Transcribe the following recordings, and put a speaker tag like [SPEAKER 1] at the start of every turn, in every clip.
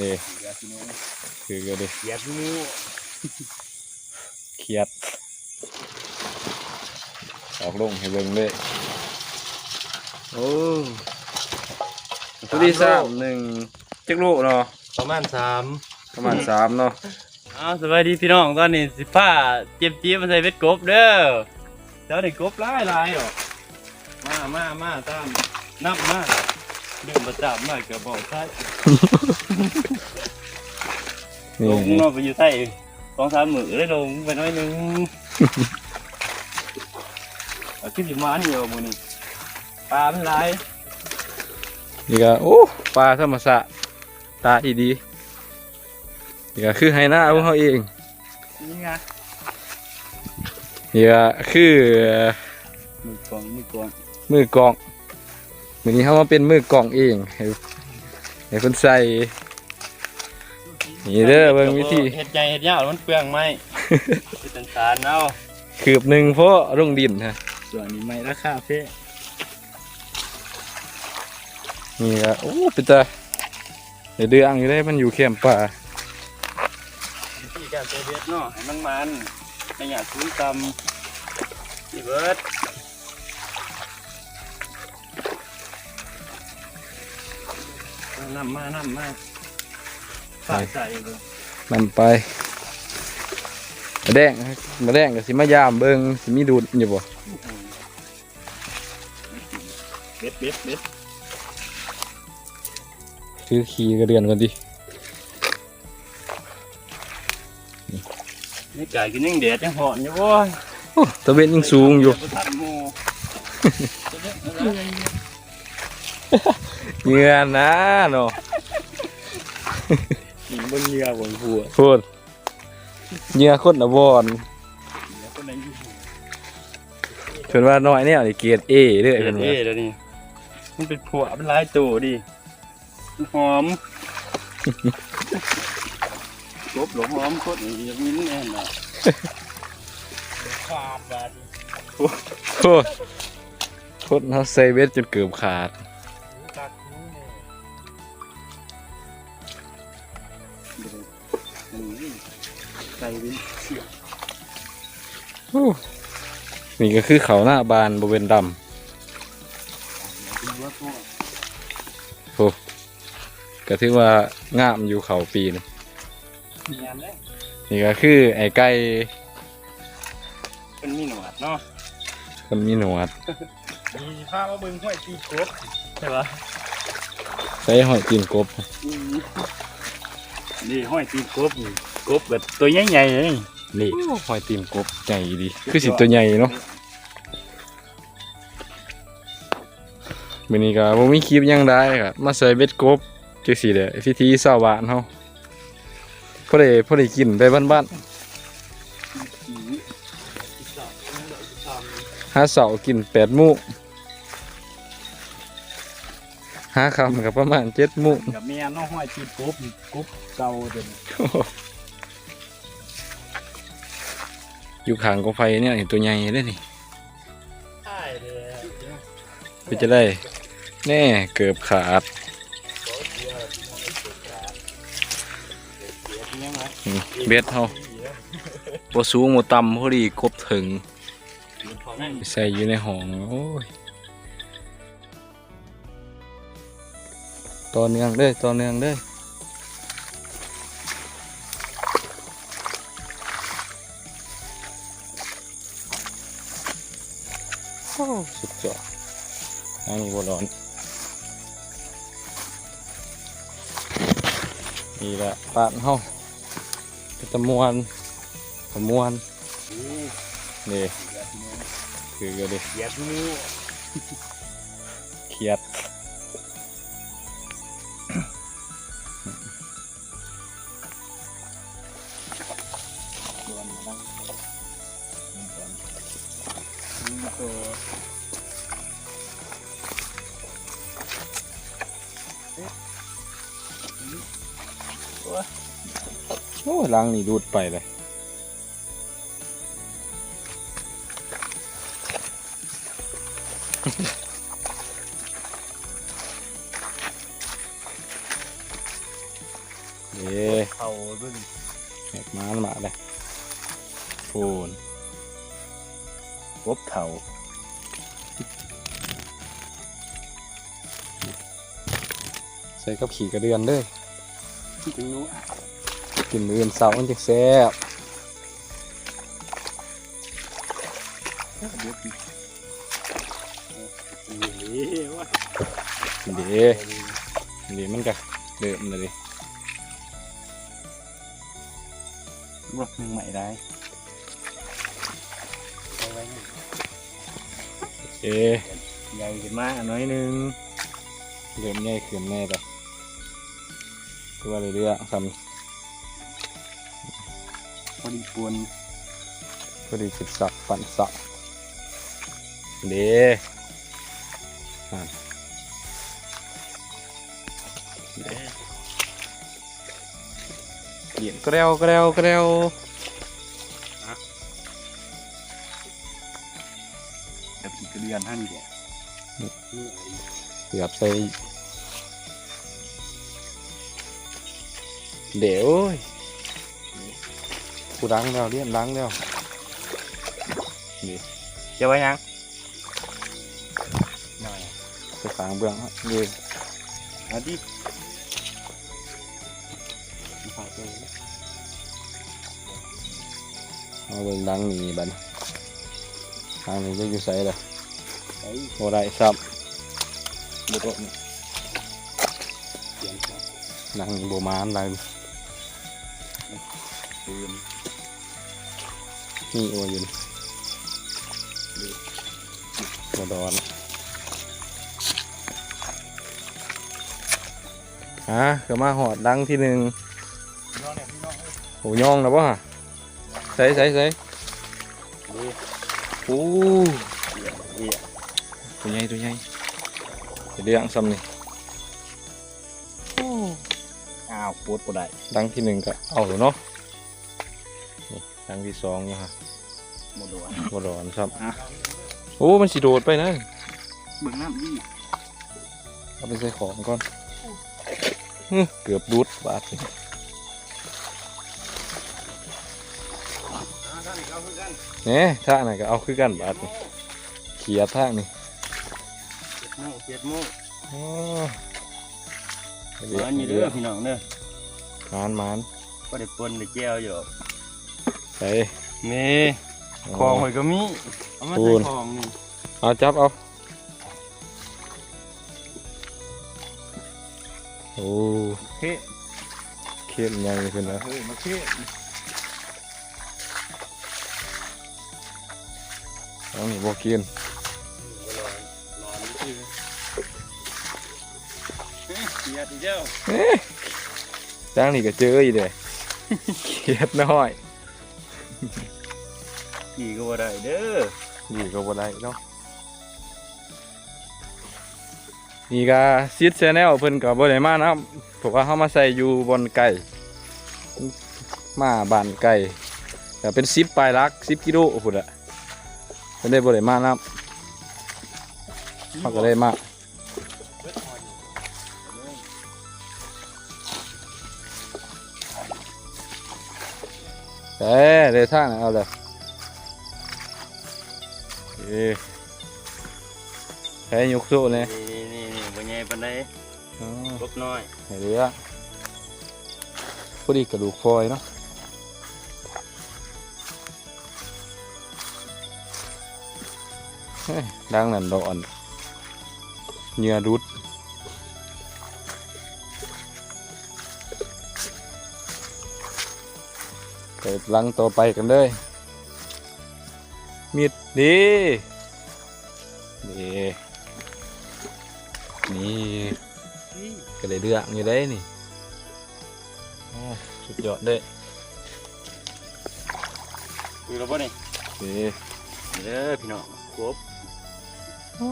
[SPEAKER 1] นี่
[SPEAKER 2] เดี๋ยวสิโน้
[SPEAKER 1] คือก็ดิ
[SPEAKER 2] เกียดหมู
[SPEAKER 1] เครียด ออกลงให้เบิ่งเลยโอ้ตัวที่สามหนึ่งจักลูกเนาะ
[SPEAKER 2] ประมาณสาม
[SPEAKER 1] ประมาณสามเนาะ
[SPEAKER 3] อ้าวสวัสดีพี่น้องตอนนี้สิผ้าเจ็บจี๊บมาใส่เบ็ดกบเด้อเจ้าได้กบหลายหลายหรอกมามามาตามนับมา เดินประจำมาเกือบบอกใช่ล
[SPEAKER 1] นี่
[SPEAKER 3] งนอกไปอยู่ใต้สองสามมือได้ลงไปหน้อยหนึงเอาขึ้นสิมาอันเดียวมือนี่ปลาเป็นไร
[SPEAKER 1] นี่ก็โอ้ปลาธรรมชาติตาอีดีนี่ก็คือไฮหน้าพวกเขาเอง
[SPEAKER 3] นี่ไง
[SPEAKER 1] นี่ก็คือ
[SPEAKER 3] มือกองมือกอง
[SPEAKER 1] มือกล่อง มือนี้เขามาเป็นมือกล่องเองให้ให้คนใส่ นี่เด้อเบิ่งวิธี
[SPEAKER 3] เห็ดใหญ่เห็ดยาวมันเปลืองไหมเป็นสารเอา
[SPEAKER 1] คืบหนึ่งเพราะลงดินฮะ
[SPEAKER 3] ส่วนนี้ไม่ราคาเพ่
[SPEAKER 1] นี่ก็โอ้เป็นตาเดี๋ยวเดืองอยู่ได้มันอยู่เข้มป่า
[SPEAKER 3] ที่การเซเบ็ดเนาะให้มันมันไม่อยากซื้อกำนี่เบิร์ด นำมานำมาฝากใส่เลย
[SPEAKER 1] นำไปมาแดงมาแดงกับสิมายามเบิงสิมีดูดอยู่บ่
[SPEAKER 3] เบ็ดเบ็ดเบ็ด
[SPEAKER 1] คือขี่กระเดือนก่อนดิ
[SPEAKER 3] นี่ไก่กินยังเด็ดยังหอนอยู่โว้ย
[SPEAKER 1] โอ้ตะเวนยังสูงอยู่
[SPEAKER 3] บ่ทันหมู่
[SPEAKER 1] เหงื่อนะเนาะ
[SPEAKER 3] กินบนเรือบนหัว
[SPEAKER 1] พูดเหงื่อคนละบอน
[SPEAKER 3] แล้วก็ในยูทูบ
[SPEAKER 1] เพิ่นว่าน้อยเนี่ยนี่เกรดเอเด้อ
[SPEAKER 3] เอ็
[SPEAKER 1] เพิ่น
[SPEAKER 3] นเอ
[SPEAKER 1] ว่า
[SPEAKER 3] แล้วนี่มันเป็นผัวเป็นลายตัวดิมันหอมลบหลงหอมโคตรนี่ยังมีแน่นอนขาดบาด
[SPEAKER 1] โคตรโคตรเฮาใส่เบ็ดจนเกือบขาด
[SPEAKER 3] ใส่วิน
[SPEAKER 1] โอ้นี่ก็คือเขาหน้าบานบริเวณดำ
[SPEAKER 3] เป็นวัวตัว
[SPEAKER 1] โอ้ก็ถือว่างามอยู่เขาปีน
[SPEAKER 3] เนียนเลย
[SPEAKER 1] นี่ก็คือไอ้ไก่
[SPEAKER 3] เป็นมีหนวดเนาะ
[SPEAKER 1] คนมีหนวด
[SPEAKER 3] มีผ้ามาเบิ่งห้วยตีกบใช่ปะ
[SPEAKER 1] ใส่หอยตีนกบ
[SPEAKER 3] นี่ห้อยตีนกบนี่ กบแบบตัวใหญ่ๆเลยนี่
[SPEAKER 1] หอยตีนกบใหญ่ดี คือสิตัวใหญ่เนาะมื้อนี้ก็บ่มีคลิปหยังได้ครับมาใส่เบ็ดกบจังซี่แหละพิธีชาวบ้านเฮาพอได้พอได้กินไปบ้านๆหาเสาร์กิน8มื้อหาค่ำก็ประมาณ7มื้อ
[SPEAKER 3] กับเมียน้องห้อยตีนกบกบเก่าเดิน
[SPEAKER 1] อยู่ข้างกองไฟเนี่ยเห็นตัวใหญ่เลยนี่
[SPEAKER 3] ใช่เลย
[SPEAKER 1] เพื่อจะได้ แน่เกือบขาดอืมเบ็ดเฮาบ่สูงบ่ต่ำพอดีกบถึงไปใส่อยู่ในห้องโอ้ยต่อเนื่องเด้อต่อเนื่องเด้อ สุดยอดอันนี้บ่ร้อน นี่แหละปานเฮาเป็นตะมวนตะมวนนี่คือก็ดิ
[SPEAKER 3] เกียดหมู
[SPEAKER 1] เครียด โอ้ยล้างนี่ดูดไปเลยเด้
[SPEAKER 3] เขาด้วย
[SPEAKER 1] แหกม้านมาเลยพูน
[SPEAKER 3] กบเถา
[SPEAKER 1] ใส่กับขี่กระเดือนเลย
[SPEAKER 3] ที่ถึงนู้นอะ
[SPEAKER 1] กินมื้ออื่นเสาร์มันจะแซ่บ
[SPEAKER 3] เดี๋ยวดินี่วะ
[SPEAKER 1] เด้เด้มันก็เดิมเลยดิ
[SPEAKER 3] รถหนึ่งใหม่ได้เอาไว้นี่
[SPEAKER 1] เอ๊ะ
[SPEAKER 3] ใหญ่ขึ้นมาหน่อยหนึง
[SPEAKER 1] เริ่มใหญ่ขึ้นแน่เลย คือว่าเรื่อยๆซ้
[SPEAKER 3] พอดีควรำ
[SPEAKER 1] พอดีจิตสักปั่นสักเด้อะเดียนกระเดวกระเดวกระเดว
[SPEAKER 3] แบบขี่กระเดือนท่านนี่แหละ
[SPEAKER 1] เกือบใส่ เดี๋ยวโอ้ยกูดังแล้วเรียนดังแล้ว
[SPEAKER 3] จะไว้ยังหน่อย
[SPEAKER 1] ไปขางเบื้องฮะยืน
[SPEAKER 3] เอาดิฝากเลย
[SPEAKER 1] เอาเบื้องดังหนีบัดนทางนี้จะอยู่ใส่เลย
[SPEAKER 3] ไอ้
[SPEAKER 1] โอ้ได้ซับ
[SPEAKER 3] บุตรนี่เสียงครับ
[SPEAKER 1] ดังโบมานดัง
[SPEAKER 3] ปืน
[SPEAKER 1] นี่โอ้ยนบด อนฮะก็มาหอดดังที่หนึ่ง
[SPEAKER 3] น้องเนี่ยพี่น้อง
[SPEAKER 1] โหย่องแล้วป่ะใส่ใส่ใส่
[SPEAKER 3] เอ้ย
[SPEAKER 1] โอ้
[SPEAKER 3] เหี้ยเหี้ย
[SPEAKER 1] ตัวใหญ่ตัวใหญ่ไปเลี้ยงซ้ำนี่
[SPEAKER 3] อ้าวปวดปวดได้
[SPEAKER 1] ดังที่หนึ่งก็เอาเถอะเนาะ นี่ดังที่สองเนาะฮะ
[SPEAKER 3] หมดเลย
[SPEAKER 1] บดอนครับ
[SPEAKER 3] อะ
[SPEAKER 1] โอ้มันสิโดดไปนะ
[SPEAKER 3] เบิ่งน้ำดิ
[SPEAKER 1] เอาไปใส่ของก่อนอื้อเกือบดูดบาดนี่
[SPEAKER 3] ท่านนี่เขาคือกัน
[SPEAKER 1] เนี่ยท่าไหนก็เอาคือกันบาดนี่เขียดท่านี่
[SPEAKER 3] เจ็ดโมงเจ็ดโมง
[SPEAKER 1] อ๋อ
[SPEAKER 3] มันอยู่เด้อพี่น้องเด้อ
[SPEAKER 1] มานมาน
[SPEAKER 3] ก็ได้ปนได้แก้วอยู่
[SPEAKER 1] ใส่
[SPEAKER 3] มีของหอยก็มีเอามาใส่ของนี่
[SPEAKER 1] เอาจับเอาโอ้
[SPEAKER 3] เฮ้
[SPEAKER 1] เข้มใหญ่ขึ้นแล้ว
[SPEAKER 3] เฮ้ยมาเค้
[SPEAKER 1] เอานี่บอกกิน
[SPEAKER 3] ร้อนร้อนนี่คือเฮ้ยเกียดอีกแล้ว
[SPEAKER 1] จ้างนี่ก็เจออีเด้เขียดน้อย
[SPEAKER 3] ขี่ก็บ่ได้เด้อ
[SPEAKER 1] นี่ก็บ่ได้เนาะนี่ก็ซีดแชนแนลเพิ่นก็บ่ได้มานะครับเพราะว่าเฮามาใส่อยู่บนไก่มาบ้านไก่ก็เป็น10ปลายลัก10กิโลพุ่นอะเพิ่นได้บ่ได้มานะครับเขาก็ได้มา แต่เด้ทางไหนเอาเลยเอ้แค่ยกโซ่เลย
[SPEAKER 3] นี่นี่นี่บ่ใหญ่ปานใด
[SPEAKER 1] อ๋อ
[SPEAKER 3] กบน้อย
[SPEAKER 1] เห็นเลยอะพอดีกระดูกฟอยเนาะเฮ้ยดังนั่นดอนเหงื่อรุด เปิดลังต่อไปกันเลย มีดดีดีนี่ก็ได้เรื่องอยู่ได้นี่โอ้สุดยอดเด้
[SPEAKER 3] คือแล้วบ่นี่
[SPEAKER 1] เด้
[SPEAKER 3] เด้อพี่น้องกบ
[SPEAKER 1] โอ้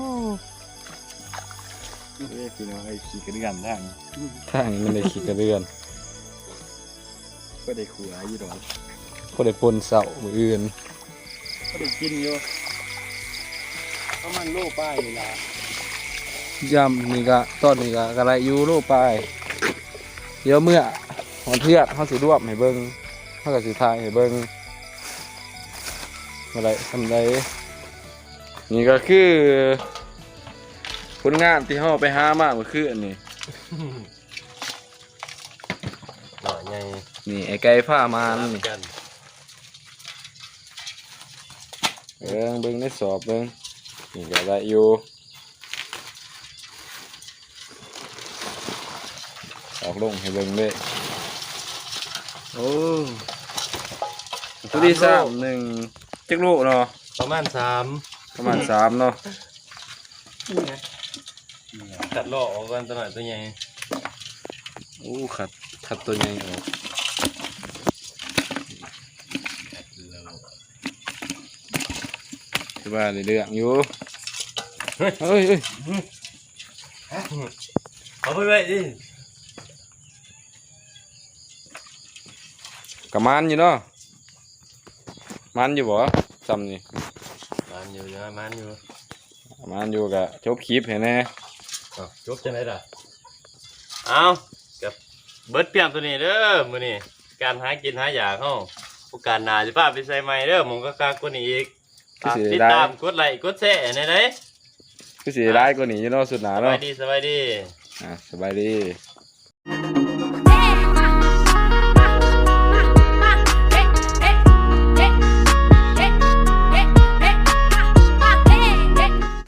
[SPEAKER 3] เด้อพี่น้องไอ้ขี่กระเดือนทาง
[SPEAKER 1] ทางนี้มันได้ขี่กระเรือน
[SPEAKER 3] ก็ได้ขัวอยู่ดอก
[SPEAKER 1] ก็ได้ปนเสามืออื่น
[SPEAKER 3] ก็ได้กินอยู่ประมาณโลป้ายนี่ล่ะ
[SPEAKER 1] ยำนี่ก็ตอนนี้ก็กระไรอยู่โลไปเดี๋ยวเมื่อมันเทือดเขาสิรวบให้เบิ่งเขาก็สิทายให้เบิ่งอะไรทำไรนี่ก็คือผลงานที่เขาไปหามาเมื่อคืนนี่
[SPEAKER 2] หน่อยไง
[SPEAKER 1] นี่ไอ้ไก่ผ้ามันนี่
[SPEAKER 2] กัน
[SPEAKER 1] เบิ่งเบิ่งในสอบเบิ่งนี่ก็ได้อยู่ออกลงให้เบิ่งเด้อโอ้ตัวที่สามหนึ่งจักลูกเนาะ
[SPEAKER 2] ประมาณสาม
[SPEAKER 1] ประมาณสามเนาะ
[SPEAKER 2] ตัดล่อออกกันตัวหน่อยตัวใหญ่
[SPEAKER 1] โอ้ขัดขัดตัวใหญ่ออกคือ ว่าได้เรื่องอยู่เฮ้ยเฮ้ย
[SPEAKER 2] เอาไปไว้ดิ
[SPEAKER 1] กะมันอยู่เนาะมันอยู่บ่ซ้ำนี่
[SPEAKER 2] มันอยู่นะมันอยู่
[SPEAKER 1] มันอยู่กะจบคลิปเห็นแน่
[SPEAKER 2] เอาจบจังไดล่ะเอากับเบิดเปียงตัวนี้เด้อมื้อนี้การหากินหาอยากเฮาโอกาสหน้าสิพาไปใส่ใหม่เด้อหมองก็คักกว่านี้อีก
[SPEAKER 1] คือสิ
[SPEAKER 2] ติด
[SPEAKER 1] ได้
[SPEAKER 2] ตามกดไลค์กดแชร์ในเด้
[SPEAKER 1] คือสิได้กว่านี้อยู่เนาะสุดหนา
[SPEAKER 2] ส
[SPEAKER 1] เนาะ
[SPEAKER 2] บายดีสบายดี
[SPEAKER 1] อะสบายดี